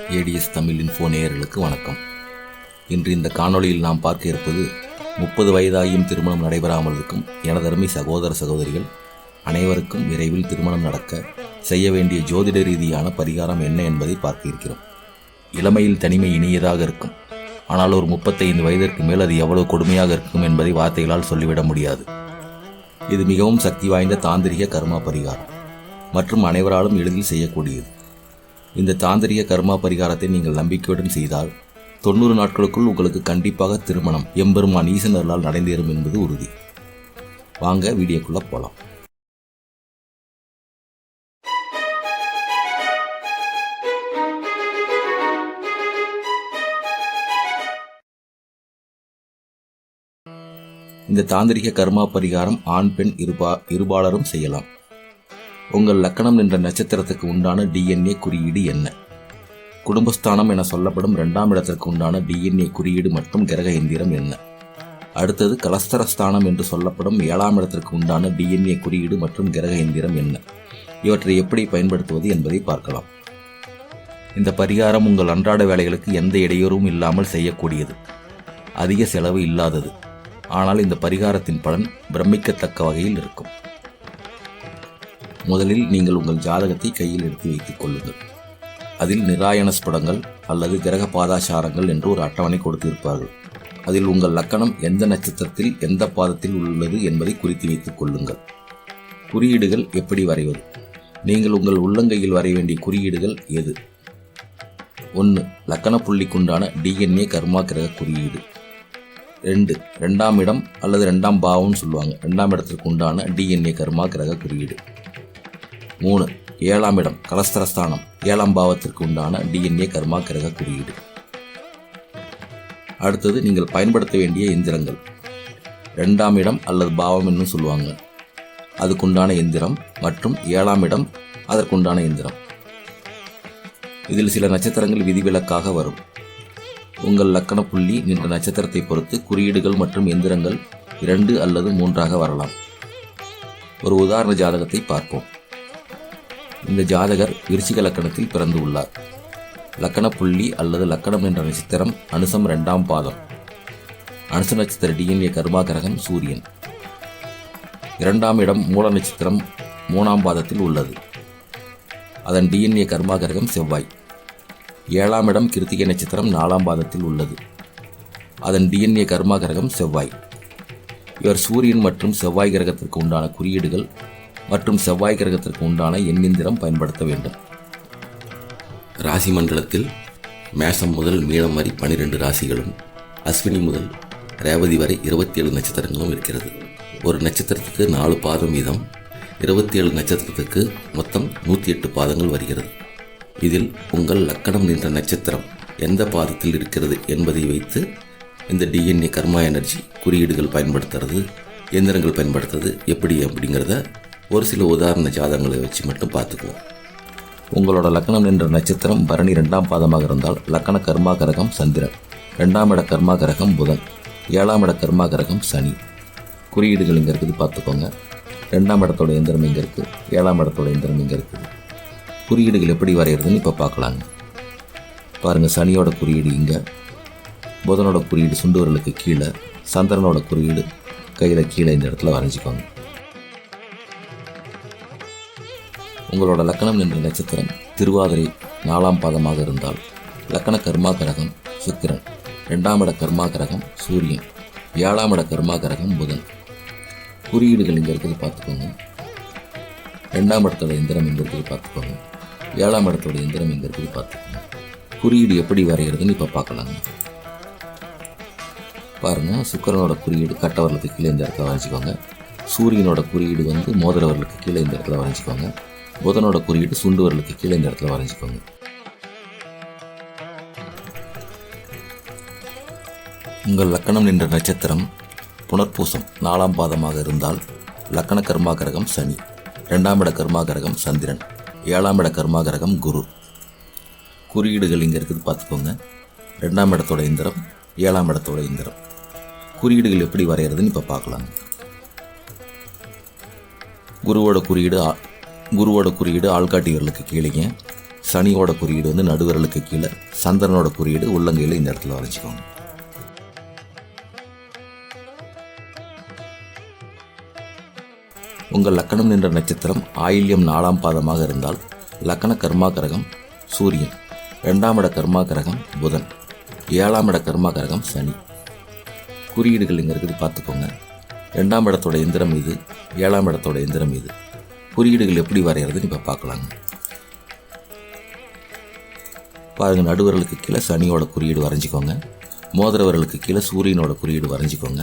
ADS Tamil info நேயர்களுக்கு வணக்கம். இன்று இந்த காணொளியில் நாம் பார்க்க இருப்பது முப்பது வயதாகியும் திருமணம் நடைபெறாமல் இருக்கும் எனதருமை சகோதர சகோதரிகள் அனைவருக்கும் விரைவில் திருமணம் நடக்க செய்ய வேண்டிய ஜோதிட ரீதியான பரிகாரம் என்ன என்பதை பார்க்க இருக்கிறோம். இளமையில் தனிமை இனியதாக இருக்கும். ஆனால் ஒரு முப்பத்தைந்து வயதிற்கு மேல் அது எவ்வளவு கொடுமையாக இருக்கும் என்பதை வார்த்தைகளால் சொல்லிவிட முடியாது. இது மிகவும் சக்தி வாய்ந்த தாந்திரிக கர்மா பரிகாரம் மற்றும் அனைவராலும் எளிதில் செய்யக்கூடியது. இந்த தாந்திரிய கர்மா பரிகாரத்தை நீங்கள் நம்பிக்கையுடன் செய்தால் தொண்ணூறு நாட்களுக்குள் உங்களுக்கு கண்டிப்பாக திருமணம். எம்பெருமான் ஈசனர்களால் நடந்தேறும் என்பது உறுதி. வாங்க வீடியோக்குள்ள போகலாம் இந்த தாந்திரிக கர்மா பரிகாரம் ஆண் பெண் இருபா இருபாலரும் செய்யலாம். உங்கள் லக்கணம் என்ற நட்சத்திரத்துக்கு உண்டான டிஎன்ஏ குறியீடு என்ன? குடும்பஸ்தானம் என சொல்லப்படும் இரண்டாம் இடத்திற்கு உண்டான டிஎன்ஏ குறியீடு மற்றும் கிரக எந்திரம் என்ன? அடுத்தது கலஸ்தரஸ்தானம் என்று சொல்லப்படும் ஏழாம் இடத்திற்கு உண்டான டிஎன்ஏ குறியீடு மற்றும் கிரக எந்திரம் என்ன? இவற்றை எப்படி பயன்படுத்துவது என்பதை பார்க்கலாம். இந்த பரிகாரம் உங்கள் அன்றாட வேலைகளுக்கு எந்த இடையூறும் இல்லாமல் செய்யக்கூடியது. அதிக செலவு இல்லாதது. ஆனால் இந்த பரிகாரத்தின் பலன் பிரமிக்கத்தக்க வகையில் இருக்கும். முதலில் நீங்கள் உங்கள் ஜாதகத்தை கையில் எடுத்து வைத்துக் கொள்ளுங்கள். அதில் நிராயண ஸ்படங்கள் அல்லது கிரக பாதாசாரங்கள் என்று ஒரு அட்டவணை கொடுத்திருப்பார்கள். அதில் உங்கள் லக்கணம் எந்த நட்சத்திரத்தில் எந்த பாதத்தில் உள்ளது என்பதை குறித்து வைத்துக் கொள்ளுங்கள். குறியீடுகள் எப்படி வரைவது? நீங்கள் உங்கள் உள்ளங்கையில் வரைய வேண்டிய குறியீடுகள் எது? ஒன்று லக்கண புள்ளிக்குண்டான டிஎன்ஏ கர்மா கிரக குறியீடு. ரெண்டு ரெண்டாம் இடம் அல்லது ரெண்டாம் பாவம்னு சொல்லுவாங்க. ரெண்டாம் இடத்திற்கு உண்டான டிஎன்ஏ கர்மா கிரக குறியீடு. மூணு. ஏழாம் இடம் கலஸ்தரஸ்தானம். ஏழாம் பாவத்திற்கு உண்டான டிஎன்ஏ கர்மா கிரக குறியீடு. அடுத்தது நீங்கள் பயன்படுத்த வேண்டிய எந்திரங்கள் ரெண்டாம் இடம் அல்லது பாவம் என்னும் சொல்லுவாங்க. அதுக்குண்டான எந்திரம் மற்றும் ஏழாம் இடம் அதற்குண்டான எந்திரம் இதில் சில நட்சத்திரங்கள் விதிவிலக்காக வரும். உங்கள் லக்கண புள்ளி நின்ற நட்சத்திரத்தை பொறுத்து குறியீடுகள் மற்றும் எந்திரங்கள் இரண்டு அல்லது மூன்றாக வரலாம். ஒரு உதாரண ஜாதகத்தை பார்ப்போம். இந்த ஜாதகர் விருச்சிக லக்கணத்தில் பிறந்து உள்ளார். லக்கண புள்ளி அல்லது லக்கணம் என்ற நட்சத்திரம் அனுசம் ரெண்டாம் பாதம். அனுச நட்சத்திர டிஎன்ஏ கர்மாகரகன் சூரியன். இரண்டாம் இடம் மூல நட்சத்திரம் மூணாம் பாதத்தில் உள்ளது. அதன் டிஎன்ஏ கர்மாகரகம் செவ்வாய். ஏழாம் இடம் கிருத்திகை நட்சத்திரம் நாலாம் பாதத்தில் உள்ளது. அதன் டிஎன்ஏ கர்மாகரகம் செவ்வாய். இவர் சூரியன் மற்றும் செவ்வாய் கிரகத்திற்கு உண்டான குறியீடுகள் மற்றும் செவ்வாய் கிரகத்திற்கு உண்டான எண்ணிந்திரம் பயன்படுத்த வேண்டும். ராசி மண்டலத்தில் மேஷம் முதல் மீனம் வரை பனிரெண்டு ராசிகளும் அஸ்வினி முதல் ரேவதி வரை இருபத்தி ஏழு நட்சத்திரங்களும் இருக்கிறது. ஒரு நட்சத்திரத்துக்கு நாலு பாதம் வீதம் இருபத்தி ஏழு நட்சத்திரத்துக்கு மொத்தம் நூற்றி எட்டு பாதங்கள் வருகிறது. இதில் உங்கள் லக்கணம் நின்ற நட்சத்திரம் எந்த பாதத்தில் இருக்கிறது என்பதை வைத்து இந்த டிஎன்ஏ கர்மா எனர்ஜி குறியீடுகள் பயன்படுத்துறது எந்திரங்கள் பயன்படுத்துறது எப்படி அப்படிங்கிறத ஒரு சில உதாரண ஜாதகங்களை வச்சு மட்டும் பார்த்துக்குவோம். உங்களோட லக்கணம் என்ற நட்சத்திரம் பரணி ரெண்டாம் பாதமாக இருந்தால் லக்கண கர்மா கரகம் சந்திரன். ரெண்டாம் இட கர்மா கரகம் புதன். ஏழாம் இட கர்மா கரகம் சனி. குறியீடுகள் இங்கே இருக்குது பார்த்துக்கோங்க. ரெண்டாம் இடத்தோட எந்திரம் இங்கே இருக்குது ஏழாம் இடத்தோட எந்திரம் இங்கே இருக்குது. குறியீடுகள் எப்படி வரைகிறதுன்னு இப்போ பார்க்கலாங்க. பாருங்கள் சனியோட குறியீடு இங்கே புதனோட குறியீடு சுண்டுவர்களுக்கு கீழே சந்திரனோட குறியீடு கையில் கீழே இந்த இடத்துல வரைஞ்சிக்கோங்க. உங்களோட லக்கணம் என்ற நட்சத்திரம் திருவாதிரை நாலாம் பாதமாக இருந்தால் லக்கண கர்மா கிரகம் சுக்கிரன் ரெண்டாம் இட கர்மா கிரகம் சூரியன் ஏழாம் இட கர்மா கிரகம் புதன். குறியீடுகள் இங்கே இருக்கிறது பார்த்துக்கோங்க. ரெண்டாம் இடத்தோட இயந்திரம் இங்கே இருக்கிறது பார்த்துக்கோங்க. ஏழாம் இடத்தோட எந்திரம் இங்கே இருக்குது பார்த்துக்கோங்க. குறியீடு எப்படி வரைகிறதுன்னு இப்போ பார்க்கலாங்க. பாருங்கள் சுக்கிரனோட குறியீடு கட்டவரலுக்கு கீழே இந்த இடத்துல வரைஞ்சிக்கோங்க. சூரியனோட குறியீடு வந்து மோதிரவர்களுக்கு கீழே இந்த இடத்துல வரைஞ்சிக்கோங்க. புதனோட குறியீடு சுண்டு வரலுக்கு கீழே இந்த இடத்துல வரைஞ்சிக்கோங்க. உங்கள் லக்கணம் நின்ற நட்சத்திரம் புனர்பூசம் நாலாம் பாதமாக இருந்தால் லக்கண கர்மாகரகம் சனி ரெண்டாம் இட கர்மாகரகம் சந்திரன் ஏழாம் இட கர்மாகரகம் குரு. குறியீடுகள் இங்கே இருக்குது பார்த்துக்கோங்க. ரெண்டாம் இடத்தோட இந்திரம் ஏழாம் இடத்தோட இந்திரம். குறியீடுகள் எப்படி வரைகிறதுன்னு இப்போ பார்க்கலாம். குருவோட குறியீடு குருவோட குறியீடு ஆள்காட்டி விரலுக்கு கீழேங்க. சனியோட குறியீடு வந்து நடுவிரலுக்கு கீழே. சந்திரனோட குறியீடு உள்ளங்கையில் இந்த இடத்துல வரைஞ்சிக்கோங்க. உங்கள் லக்கணம் நின்ற நட்சத்திரம் ஆயில்யம் நாலாம் பாதமாக இருந்தால் லக்கண கர்மா கிரகம் சூரியன். ரெண்டாம் இட கர்மா கரகம் புதன். ஏழாம் இட கர்மா கரகம் சனி. குறியீடுகள் இங்கே இருக்குது பார்த்துக்கோங்க. ரெண்டாம் இடத்தோட எந்திரம் இது ஏழாம் இடத்தோட எந்திரம் இது. குறியீடுகள் எப்படி வரைகிறதுன்னு இப்போ பார்க்கலாங்க. பாருங்கள் நடுவர்களுக்கு கீழே சனியோட குறியீடு வரைஞ்சிக்கோங்க. மோதிரவர்களுக்கு கீழே சூரியனோட குறியீடு வரைஞ்சிக்கோங்க.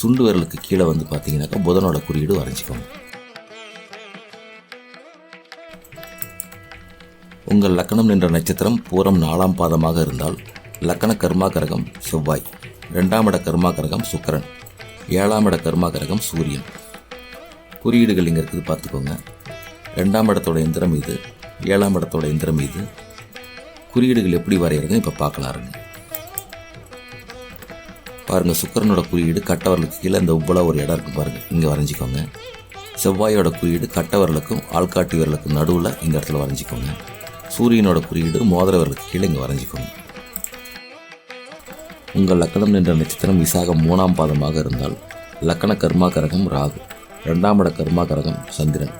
சுண்டு விரலுக்கு கீழே வந்து பார்த்தீங்கன்னாக்கா புதனோட குறியீடு வரைஞ்சிக்கோங்க. உங்கள் லக்கணம் நின்ற நட்சத்திரம் பூரம் நாலாம் பாதமாக இருந்தால் லக்கண கர்மா கரகம் செவ்வாய். ரெண்டாம் இட கர்மா கரகம் சுக்கரன். ஏழாம் இட கர்மா கரகம் சூரியன். குறியீடுகள் இங்கே இருக்குது பார்த்துக்கோங்க. ரெண்டாம் இடத்தோட எந்திரம் இது ஏழாம் இடத்தோட எந்திரம் இது. குறியீடுகள் எப்படி வரைகிறதுன்னு இப்போ பார்க்கலாம் இருங்க. பாருங்கள் சுக்கரனோட குறியீடு கட்டவரலுக்கு கீழே இந்த உப்பலாக ஒரு இடம் இருக்குது பாருங்கள் இங்கே வரைஞ்சிக்கோங்க. செவ்வாயோட குறியீடு கட்டவரலுக்கும் ஆள்காட்டி விரலுக்கும் நடுவில் இந்த இடத்துல வரைஞ்சிக்கோங்க. சூரியனோட குறியீடு மோதிரவர்களுக்கு கீழே இங்கே வரைஞ்சிக்கோங்க. உங்கள் லக்கணம் நின்ற நட்சத்திரம் விசாகம் மூணாம் பாதமாக இருந்தால் லக்கண கர்மா கரகம் ராகு. ரெண்டாம் இட கர்மா கரகம் சந்திரன்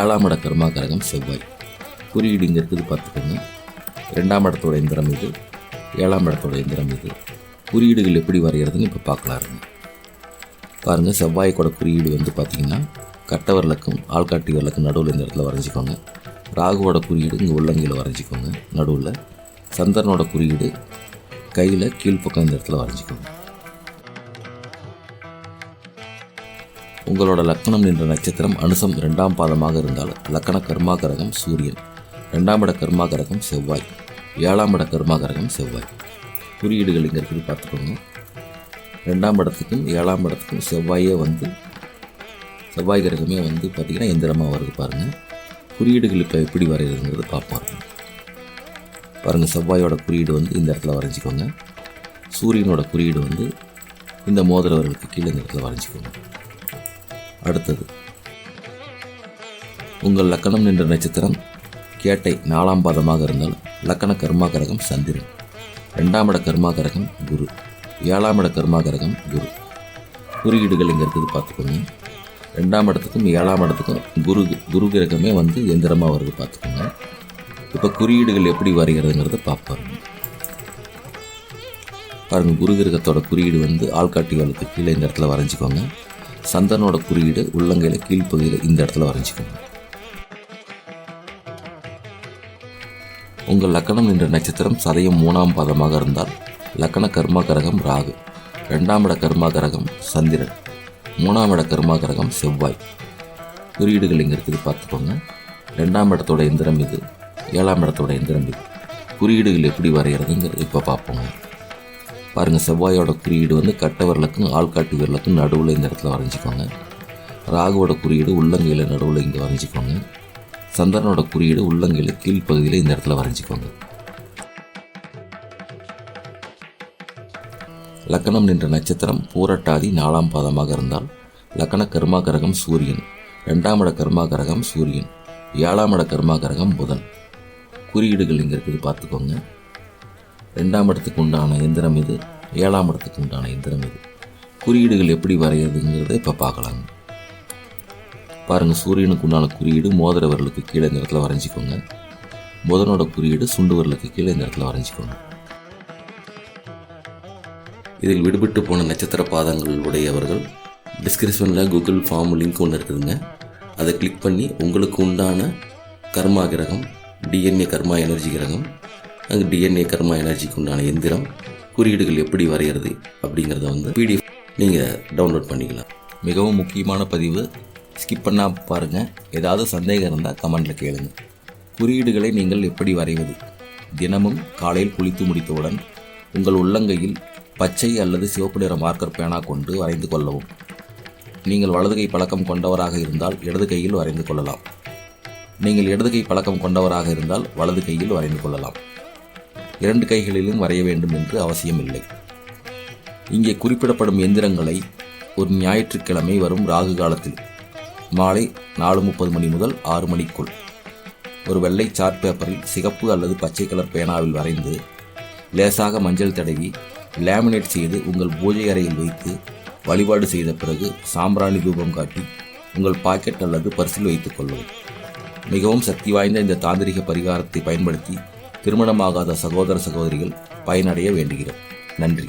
ஏழாம் இட கர்மா கரகம் செவ்வாய். குறியீடு இங்கே இருக்குது பார்த்துக்கோங்க. ரெண்டாம் இடத்தோட எந்திரம் இது ஏழாம் இடத்தோட எந்திரம் இது. குறியீடுகள் எப்படி வரைகிறதுன்னு இப்போ பார்க்கலாம் இருங்க பாருங்கள் செவ்வாய்க்கோட குறியீடு வந்து பார்த்தீங்கன்னா கட்டவரலுக்கும் ஆள்காட்டி வரலுக்கும் நடுவில் இந்த இடத்துல வரைஞ்சிக்கோங்க. ராகுவோட குறியீடு இங்கே உள்ளங்கையில் வரைஞ்சிக்கோங்க நடுவில். சந்திரனோட குறியீடு கையில் கீழ்ப்பக்கம் இந்த இடத்துல வரைஞ்சிக்கோங்க. உங்களோட லக்கணம் நின்ற நட்சத்திரம் அனுசம் ரெண்டாம் பாதமாக இருந்தால் லக்கண கர்மா கரகம் சூரியன் ரெண்டாம் இட கர்மா கரகம் செவ்வாய் ஏழாம் இட கர்மா கரகம் செவ்வாய். குறியீடுகள் இங்கே இருக்குது பார்த்துக்கோங்க. ரெண்டாம் இடத்துக்கும் ஏழாம் இடத்துக்கும் செவ்வாயே வந்து செவ்வாய் கிரகமே வந்து பார்த்திங்கன்னா எந்திரமாக வருது பாருங்கள் குறியீடுகள் இப்போ எப்படி வரைகிறதுங்கிறது பார்ப்போம். பாருங்கள் செவ்வாயோட குறியீடு வந்து இந்த இடத்துல வரைஞ்சிக்கோங்க. சூரியனோட குறியீடு வந்து இந்த மோதிரவர்களுக்கு கீழே இந்த இடத்துல வரைஞ்சிக்கோங்க. அடுத்தது. உங்கள் லக்கணம் நின்ற நட்சத்திரம் கேட்டை நாலாம் பாதமாக இருந்தால் லக்கண கர்மா கரகம் சந்திரன். ரெண்டாம் இட கர்மா கரகம் குரு. ஏழாம் இட கர்மா கரகம் குரு. குறியீடுகள் இங்கே இருக்குது பார்த்துக்கோங்க. ரெண்டாம் இடத்துக்கும் ஏழாம் இடத்துக்கும் குரு குரு கிரகமே வந்து எந்திரமாக வருது பார்த்துக்கோங்க. இப்போ குறியீடுகள் எப்படி வரைகிறதுங்கிறத பார்ப்பாருங்க பாருங்கள் குரு கிரகத்தோட குறியீடு வந்து ஆள்காட்டி வளத்து கீழே இந்த இடத்துல வரைஞ்சிக்கோங்க. சந்தனோட குறியீடு உள்ளங்கையில் கீழ்ப்பகுதியில் இந்த இடத்துல வரைஞ்சிக்கோங்க. உங்கள் லக்கணம் என்ற நட்சத்திரம் சதயம் மூணாம் பாதமாக இருந்தால் லக்கண கர்மா கரகம் ராகு. ரெண்டாம் இட கர்மா கரகம் சந்திரன். மூணாம் இட கர்மா கரகம் செவ்வாய். குறியீடுகள் இங்கே இருக்குது பார்த்துக்கோங்க. ரெண்டாம் இடத்தோட எந்திரம் இது ஏழாம் இடத்தோட எந்திரம் இது. குறியீடுகள் எப்படி வரைகிறதுங்கிறது இப்போ பார்ப்போங்க பாருங்கள் செவ்வாயோட குறியீடு வந்து கட்ட விரலுக்கும் ஆள்காட்டி விரலுக்கும் நடுவில் இந்த இடத்துல வரைஞ்சிக்கோங்க. ராகுவோட குறியீடு உள்ளங்கையில் நடுவில் இங்கே வரைஞ்சிக்கோங்க. சந்திரனோட குறியீடு உள்ளங்கையில் கீழ்ப்பகுதியில் இந்த இடத்துல வரைஞ்சிக்கோங்க. லக்கணம் நின்ற நட்சத்திரம் பூரட்டாதி நாலாம் பாதமாக இருந்தால் லக்கண கர்மா கிரகம் சூரியன் ரெண்டாம் இட கர்மா கிரகம் சூரியன் ஏழாம் இட கர்மா கிரகம் புதன். குறியீடுகள் இங்கே இருக்குது பார்த்துக்கோங்க. ரெண்டாம் இடத்துக்கு உண்டான எந்திரம் இது ஏழாம் இடத்துக்கு உண்டான எந்திரம் இது. குறியீடுகள் எப்படி வரைகிறதுங்கிறத இப்போ பார்க்கலாங்க. பாருங்கள் சூரியனுக்கு உண்டான குறியீடு மோதிர விரலுக்கு கீழே இந்த இடத்துல வரைஞ்சிக்கோங்க. புதனோட குறியீடு சுண்டு விரலுக்கு கீழே இந்த இடத்துல வரைஞ்சிக்கோங்க. இதில் விடுபட்டு போன நட்சத்திர பாதங்கள் உடையவர்கள் டிஸ்கிரிப்ஷனில் கூகுள் ஃபார்ம் லிங்க் ஒன்று இருக்குதுங்க. அதை கிளிக் பண்ணி உங்களுக்கு உண்டான கர்மா கிரகம் டிஎன்ஏ கர்மா எனர்ஜி கிரகம் அங்கே டிஎன்ஏ கர்மா எனர்ஜிக்கு உண்டான எந்திரம் குறியீடுகள் எப்படி வரைகிறது அப்படிங்கிறத வந்து பிடிஎஃப் நீங்கள் டவுன்லோட் பண்ணிக்கலாம். மிகவும் முக்கியமான பதிவு. ஸ்கிப் பண்ணால் பாருங்கள் ஏதாவது சந்தேகம் இருந்தால் கமெண்டில் கேளுங்க. குறியீடுகளை நீங்கள் எப்படி வரைவது? தினமும் காலையில் குளித்து முடித்தவுடன் உங்கள் உள்ளங்கையில் பச்சை அல்லது சிவப்பு நிற மார்க்கர் பேனா கொண்டு வரைந்து கொள்ளவும். நீங்கள் வலது கை பழக்கம் கொண்டவராக இருந்தால் இடது கையில் வரைந்து கொள்ளலாம். நீங்கள் இடது கை பழக்கம் கொண்டவராக இருந்தால் வலது கையில் வரைந்து கொள்ளலாம். இரண்டு கைகளிலும் வரைய வேண்டும் என்று அவசியமில்லை. இங்கே குறிப்பிடப்படும் எந்திரங்களை ஒரு ஞாயிற்றுக்கிழமை வரும் ராகு காலத்தில் மாலை நாலு முப்பது மணி முதல் ஆறு மணிக்குள். ஒரு வெள்ளை சார்ட் பேப்பரில் சிகப்பு அல்லது பச்சை கலர் பேனாவில் வரைந்து லேசாக மஞ்சள் தடவி லேமினேட் செய்து உங்கள் பூஜை அறையில் வைத்து வழிபாடு செய்த பிறகு சாம்பிராணி தூபம் காட்டி உங்கள் பாக்கெட் அல்லது பர்சில் வைத்துக் கொள்ளவும் மிகவும் சக்தி வாய்ந்த இந்த தாந்திரிக பரிகாரத்தை பயன்படுத்தி திருமணமாகாத சகோதர சகோதரிகள் பயனடைய வேண்டுகிறோம். நன்றி.